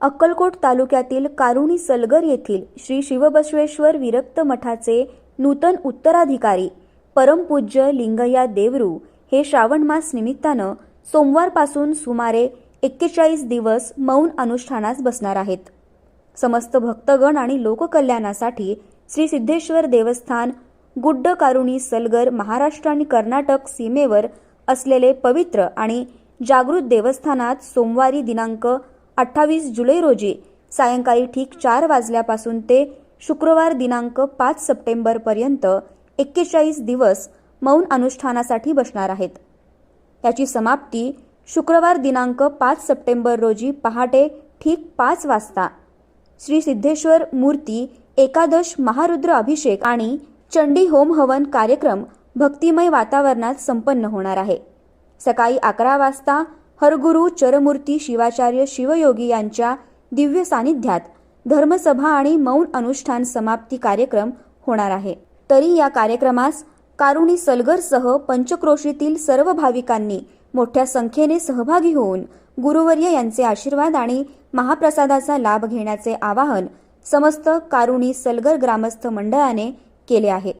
अक्कलकोट तालुक्यातील कारुणी सलगर येथील श्री शिवबसवेश्वर विरक्त मठाचे नूतन उत्तराधिकारी परमपूज्य लिंगया देवरू हे श्रावण मास निमित्तानं सोमवारपासून सुमारे एक्केचाळीस दिवस मौन अनुष्ठानास बसणार आहेत. समस्त भक्तगण आणि लोककल्याणासाठी श्री सिद्धेश्वर देवस्थान गुड्ड कारुणी सलगर महाराष्ट्र आणि कर्नाटक सीमेवर असलेले पवित्र आणि जागृत देवस्थानात सोमवारी दिनांक अठ्ठावीस जुलै रोजी सायंकाळी ठीक चार वाजल्यापासून ते शुक्रवार दिनांक पाच सप्टेंबरपर्यंत एक्केचाळीस दिवस मौन अनुष्ठानासाठी बसणार आहेत. याची समाप्ती शुक्रवार दिनांक पाच सप्टेंबर रोजी पहाटे ठीक पाच वाजता श्री सिद्धेश्वर मूर्ती एकादश महारुद्र अभिषेक आणि चंडी होम हवन कार्यक्रम भक्तिमय वातावरणात संपन्न होणार आहे. सकाळी अकरा वाजता हरगुरु चरमूर्ती शिवाचार्य शिवयोगी यांच्या दिव्य सानिध्यात धर्मसभा आणि मौन अनुष्ठान समाप्ती कार्यक्रम होणार आहे. तरी या कार्यक्रमास कारुणी सलगरसह पंचक्रोशीतील सर्व भाविकांनी मोठ्या संख्येने सहभागी होऊन गुरुवर्य यांचे आशीर्वाद आणि महाप्रसादाचा लाभ घेण्याचे आवाहन समस्त कारुणी सलगर ग्रामस्थ मंडळाने केले आहे.